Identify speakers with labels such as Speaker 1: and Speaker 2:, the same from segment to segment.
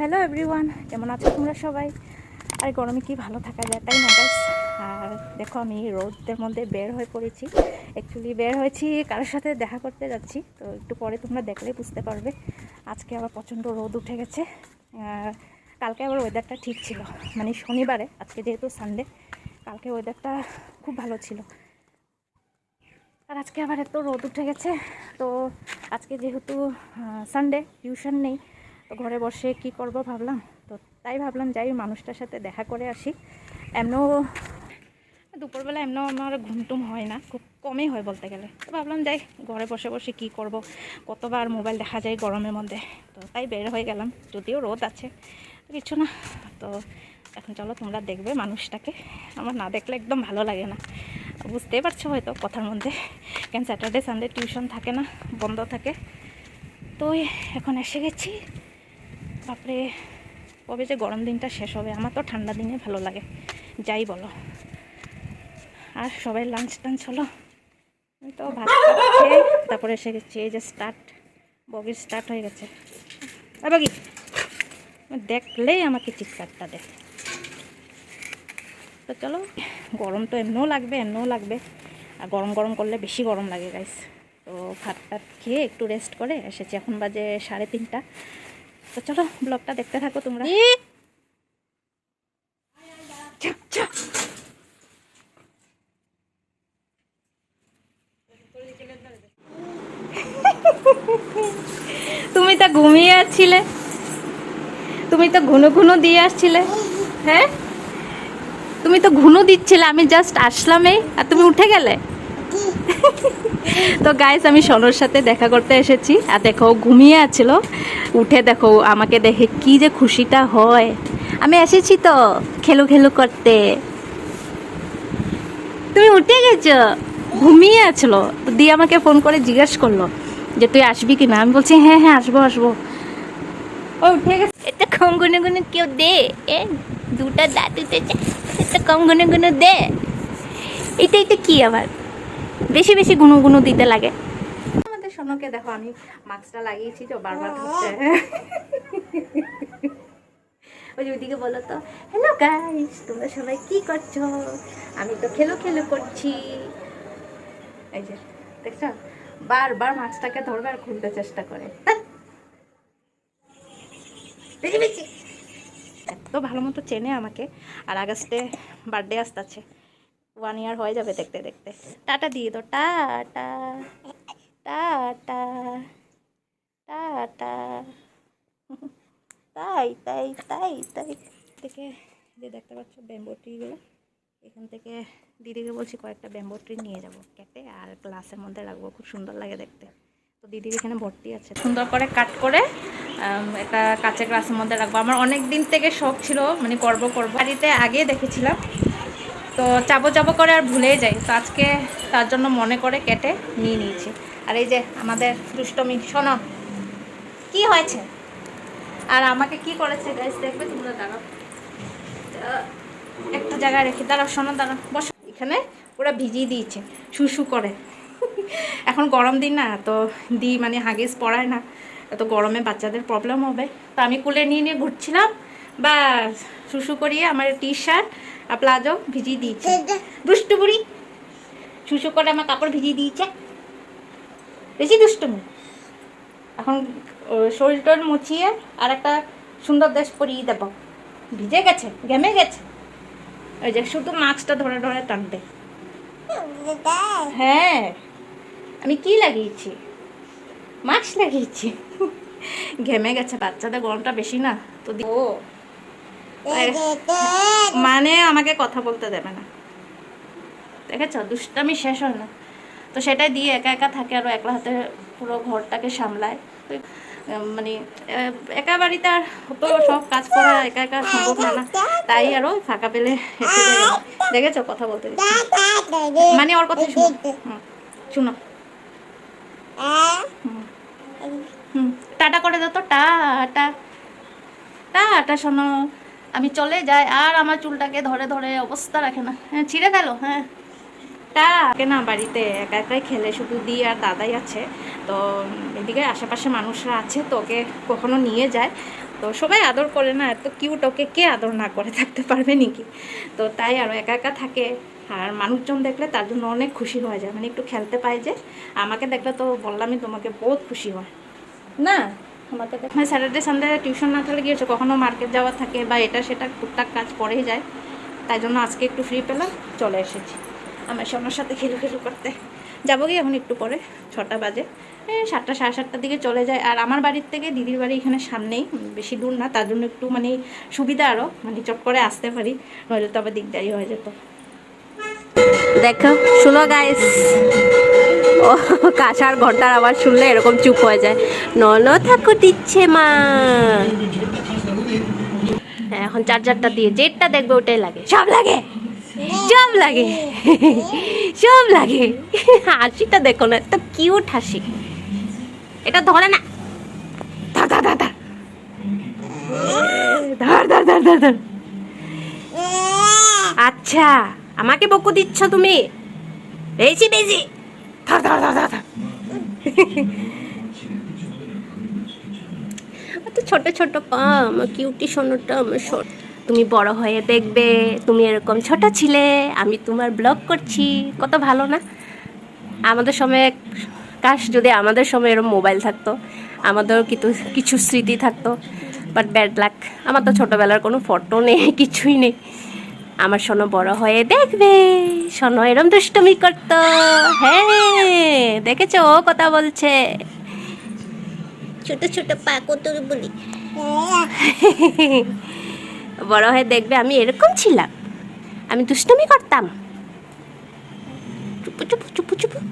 Speaker 1: Hello everyone, কেমন আছো তোমরা সবাই? আর গরমে কি ভালো থাকা যায়, তাই না? আর দেখো আমি রোদের মধ্যে বের হয়ে পড়েছি। অ্যাকচুয়ালি বের হয়েছি কারোর সাথে দেখা করতে যাচ্ছি, তো একটু পরে তোমরা দেখলেই বুঝতে পারবে। আজকে আবার প্রচণ্ড রোদ উঠে গেছে। কালকে আবার ওয়েদারটা ঠিক ছিল। মানে শনিবারে, আজকে যেহেতু সানডে কালকে ওয়েদারটা খুব ভালো ছিল। আর আজকে আবার এত রোদ উঠে গেছে, তো আজকে যেহেতু সানডে টিউশন নেই তো ঘরে বসে কি করব ভাবলাম। তো তাই ভাবলাম, যাই মানুষটার সাথে দেখা করে আসি। এমনও দুপুরবেলা এমনও আমার ঘুমটুম হয় না, খুব কমই হয় বলতে গেলে। তো ভাবলাম, যাই ঘরে বসে বসে কি করব। কতবার মোবাইল দেখা যায় গরমের মধ্যে। তো তাই বের হয়ে গেলাম, যদিও রোদ আছে, কিছু না। তো এখন চলো, তোমরা দেখবে মানুষটাকে। আমার না দেখলে একদম ভালো লাগে না। বুঝতেই পারছ হয়তো কথার মধ্যে। কেন স্যাটারডে সানডে টিউশন থাকে না, বন্ধ থাকে। তো এখন এসে গেছি। বাপরে, কবে যে গরম দিনটা শেষ হবে, আমার তো ঠান্ডা দিনে ভালো লাগে। যাই বলো। আর সবাই লাঞ্চ টাঞ্চ হলো? তো ভাত খেয়ে, তারপরে এসে গেছি, এই যে স্টার্ট বগির স্টার্ট হয়ে গেছে। বগি দেখলেই আমাকে চিৎকারটা দেয় তো চলো, গরম তো এমনিও লাগবে এমনিও লাগবে। আর গরম গরম করলে বেশি গরম লাগে গাইস তো ভাত টাত খেয়ে একটু রেস্ট করে, এসেছি এখন বাজে সাড়ে তিনটা। তো চলো ব্লগটা দেখতে থাকো তোমরা। তুমি তো ঘুমিয়ে আসছিলে তুমি তো ঘুনো ঘুনো দিয়ে আসছিলে। হ্যাঁ? তুমি তো ঘুনো দিচ্ছিলে আমি জাস্ট আসলামই। আর তুমি উঠে গেলে? তো গাইস আমি সোনর সাথে দেখা করতে এসেছি। আর দেখো ঘুমিয়ে আছিল। উঠে দেখো, আমাকে দেখে কি যে খুশিটা হয়। আমি এসেছি তো, খেলু খেলু করতে। তুমি উঠে গেছো? ঘুমিয়ে আছিল। দিয়ে আমাকে ফোন করে জিজ্ঞেস করল যে, তুই আসবি কি না? আমি বলছি হ্যাঁ হ্যাঁ আসব আসব। ও উঠে গেছে। এটা কম গুনে গুনে কেউ দে। এ, দুটা দাঁত উঠেছে এটা কম গুনে গুনে দে। এটা এটা কি আবার? বেশি বেশি গুনু গুনু দিতে লাগে। আমাদের সোনকে দেখো আমি মাস্কটা লাগিয়েছি তো বারবার হচ্ছে ওই যে ওইদিকে বলো তো হ্যালো গাইস তোমরা সবাই কি করছ? আমি তো খেলো খেলো করছি। এই যে দেখছ? বারবার মাছটাকে ধরবে আর খুলতে চেষ্টা করে। বেশি বেশি। এত ভালো মতো চেনে আমাকে আর আগস্টে বার্থডে আসতেছে। ওয়ান ইয়ার হয়ে যাবে দেখতে দেখতে। টাটা দিয়ে দাও। টাটা টাটা টাটা তাই তাই তাই তাই। থেকে যে দেখতে পাচ্ছ ব্যাম্বো ট্রিগুলো এখান থেকে দিদিকে বলছি কয়েকটা ব্যাম্বো ট্রি নিয়ে যাব কেটে আর গ্লাসের মধ্যে রাখব। খুব সুন্দর লাগে দেখতে। তো দিদির এখানে ভর্তি আছে। সুন্দর করে কাট করে একটা কাঁচের গ্লাসের মধ্যে রাখব। আমার অনেক দিন থেকে শখ ছিল মানে করব করব। বাড়িতে আগে দেখেছিলাম। তো চাবো চাবো করে আর ভুলেই যাই। তো আজকে তার জন্য মনে করে কেটে নিয়ে নিয়েছি। আর এই যে আমাদের দুষ্টমি, শোনো। কি হয়েছে? আর আমাকে কি করেছে গাইস দেখবে তোমরা, দাঁড়াও। একটা জায়গায় রেখে, দাঁড়াও, শোনো, দাঁড়াও, বসো। এখানে পুরো ভিজিয়ে দিয়েছে, শুশু করে। এখন গরম দিন না, তো দি মানে হাগিস পড়ায় না। তো গরমে বাচ্চাদের প্রবলেম হবে। তো আমি কুলে নিয়ে নিয়ে ঘুরছিলাম। বা শুশু করিয়ে আমার টি শার্ট আর প্লাজো ভিজিয়ে দিয়েছে দুষ্টু বুড়ি শুশু করে আমার কাপড় ভিজিয়ে দিয়েছে বেশি দুষ্টুমি এখন শরীর টরীর মুছিয়ে আর একটা সুন্দর দেশ পরিয়ে দেব ভিজে গেছে ঘেমে গেছে ওই যে শুধু মাছটা ধরে ধরে টানতে হ্যাঁ আমি কি লাগিয়েছি মাস্ক লাগিয়েছি ঘেমে গেছে বাচ্চাদের গরমটা বেশি না। তো ও। মানে আমাকে কথা বলতে দেবে না। দেখেছ? দুষ্টামি শেষ হয় না। তো সেটাই দিয়ে একা একা থাকে আরও একলা হাতে পুরো ঘরটাকে সামলায়। মানে একা বাড়িতে আর তো সব কাজ করা একা একা সম্ভব না না। তাই আরও ফাঁকা পেলে। দেখেছ? কথা বলতে মানে ওর কথা শুনো। শুনো। হুম টাটা করে দাও তো। টা টা টা শোনো। আমি চলে যাই, আর আমার চুলটাকে ধরে ধরে অবস্থা রাখে না। হ্যাঁ ছিঁড়ে গেল হ্যাঁ। তা না, বাড়িতে একা একাই খেলে, শুধু দি আর দাদাই আছে। তো, এদিকে আশেপাশে মানুষরা আছে, তো ওকে কখনো নিয়ে যায়। তো সবাই আদর করে না, এত কিউট ওকে কে আদর না করে থাকতে পারবে নাকি? তো তাই আরও একা একা থাকে। আর মানুষজন দেখলে তার জন্য অনেক খুশি হয়ে যায়। মানে একটু খেলতে পায় যে, আমাকে দেখলে তো বললামই তোমাকে বহুত খুশি হয়। না? আমাকে দেখ। মানে স্যাটারডে সানডে টিউশন না থাকলে গিয়েছে কখনো মার্কেট যাওয়া থাকে বা এটা সেটা টুকটাক কাজ পড়েই যায়। তাই জন্য আজকে একটু ফ্রি পেলাম, চলে এসেছি। আমার সোনার সাথে খেলু খেলু করতে। যাব কি এখন একটু পরে, ছটা বাজে। সাতটা, সাড়ে সাতটার দিকে চলে যায়। আর আমার বাড়ির থেকে দিদির বাড়ি এখানে সামনেই, বেশি দূর না, তার জন্য একটু মানে সুবিধা আরও মানে চট করে আসতে পারি, নইলে তো আবার দিকদারি হয়ে যেত।
Speaker 2: দেখো শুনো গাইস ও কাঁসার ঘণ্টার আবার শুনলে এরকম চুপ হয়ে যায়। নন ঠাকুর দিচ্ছে মা। হ্যাঁ, এখন চার্জারটা দিয়ে যেটা দেখবে ওটাই লাগে। সব লাগে। সব লাগে। সব লাগে। হাসিটা দেখো না এত কিউট হাসি। এটা ধরে না। ধর ধর ধর। ধর ধর ধর ধর ধর। আচ্ছা। আমাকে বকু দিচ্ছ তুমি? বেশি বেশি ধর ধর ধর ধর। এত ছোট ছোট পা আমার কিউটি সোনাটা আমার ছোট তুমি বড় হয়ে দেখবে, তুমি এরকম ছোট ছিলে, আমি তোমার ব্লগ করছি, কত ভালো না? আমাদের সময়, কাশ, যদি আমাদের সময় এরকম মোবাইল থাকতো, আমাদেরও কিছু কিছু স্মৃতি থাকতো বাট ব্যাড লাক আমার তো ছোটোবেলার কোনো ফটো নেই, কিছুই নেই। আমার সোনো বড় হয়ে দেখবে। সোনো এরম দুষ্টমি করতো। হ্যাঁ দেখেছ? ও কথা বলছে। ছোট ছোট পা কত বলি? বড় হয়ে দেখবে আমি এরকম ছিলাম। আমি দুষ্টমি করতাম। চুপু চুপু চুপু চুপু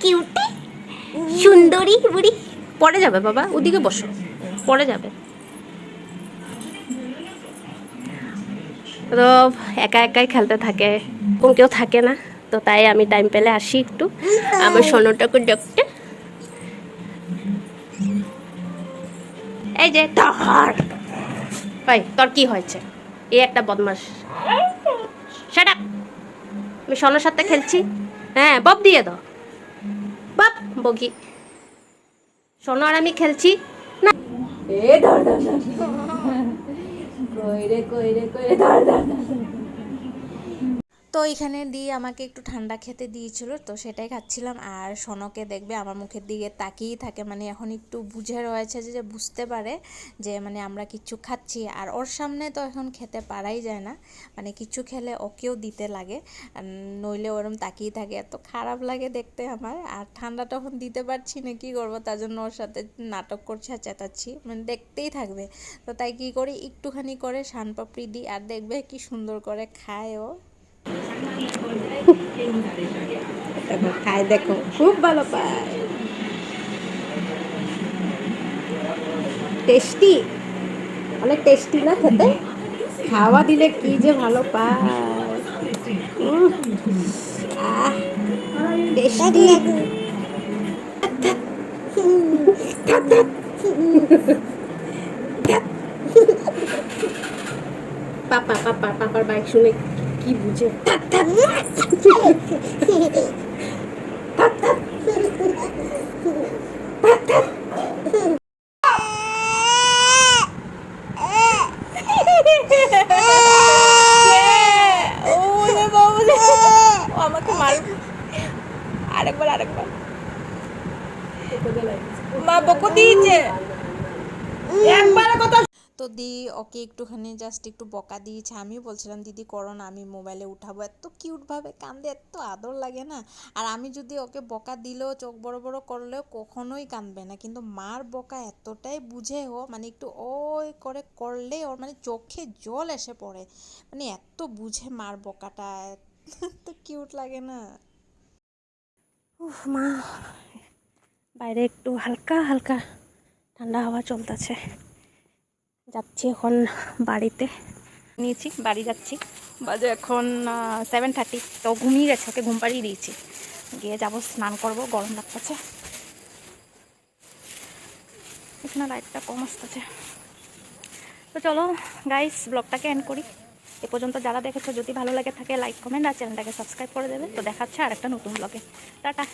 Speaker 2: কিউটি। সুন্দরী বুড়ি। পড়ে যাবে বাবা ওদিকে বসো। পড়ে যাবে। তো একা একাই খেলতে থাকে। কোন কেউ থাকে না, তো তাই আমি টাইম পেলে আসি একটু। আমার সোনোটাকে দেখতে? এই যে ধর ভাই, তোর কি হয়েছে? এই একটা বদমাস সেটা আমি সোনার সাথে খেলছি। হ্যাঁ বব দিয়ে দাও। বাপ বগি। সোনো আর আমি খেলছি।
Speaker 1: এ ধর ধর ধর। কইরে কইরে কইরে ধর ধর ধর। তো এখানে দিয়ে আমাকে একটু ঠান্ডা খেতে দিয়েছিল, তো সেটাই খাচ্ছিলাম। আর সনকে দেখবে আমার মুখের দিকে তাকিয়েই থাকে মানে এখন একটু বুঝে রয়েছে যে বুঝতে পারে যে মানে আমরা কিছু খাচ্ছি। আর ওর সামনে তো এখন খেতে পারাই যায় না মানে কিছু খেলে ওকেও দিতে লাগে। নইলে ওরম তাকিয়ে থাকে, এত খারাপ লাগে দেখতে আমার। আর ঠান্ডা তখন দিতে পারছি না, কি করব? তার জন্য ওর সাথে নাটক করছি আর চেতাচ্ছি মানে দেখতেই থাকবে। তো তাই কি করি? একটুখানি করে শানপাপড়ি দিই, আর দেখবে কি সুন্দর করে খায় ও। খায়, দেখো, খুব ভালো পায়। টেস্টি? অনেক টেস্টি না খেতে? খাওয়া দিলে কি যে ভালো পায়। টেস্টি।
Speaker 2: পাপা পাপা, পাপার বাইক শুনে কি বুঝে
Speaker 1: ওরে বাবুরে ও আমাকে মার আরেকবার আরেকবার মা বকু দিয়েছে একবার কথা তো দি ওকে একটুখানি জাস্ট একটু বকা দিয়েছে। আমিও বলছিলাম, দিদি, করো না, আমি মোবাইলে উঠাবো। এত কিউটভাবে কান্দে এত আদর লাগে না। আর আমি যদি ওকে বকা দিলেও, চোখ বড় বড় করলেও কখনোই কাঁদবে না। কিন্তু মার বকা এতটাই বুঝে ও মানে একটু ওই করে করলে ওর মানে চোখে জল এসে পড়ে। মানে এত বুঝে মার বকাটা, এত কিউট লাগে না।
Speaker 2: মা, বাইরে একটু হালকা হালকা ঠান্ডা হাওয়া চলতেছে। যাচ্ছি এখন বাড়িতে।
Speaker 1: নিয়েছি, বাড়ি যাচ্ছি। বাজে এখন সেভেন থার্টি তো ঘুমিয়ে গেছে, ওকে ঘুম পাড়িয়ে দিয়েছি। গিয়ে যাব, স্নান করব, গরম লাগতেছে। এখানে লাইটটা কম আসতেছে। তো চলো গাইস ব্লগটাকে এন্ড করি। এ পর্যন্ত যারা দেখেছ, যদি ভালো লাগে থাকে লাইক কমেন্ট আর চ্যানেলটাকে সাবস্ক্রাইব করে দেবে। তো দেখাচ্ছে আর একটা নতুন ব্লগে টাটা।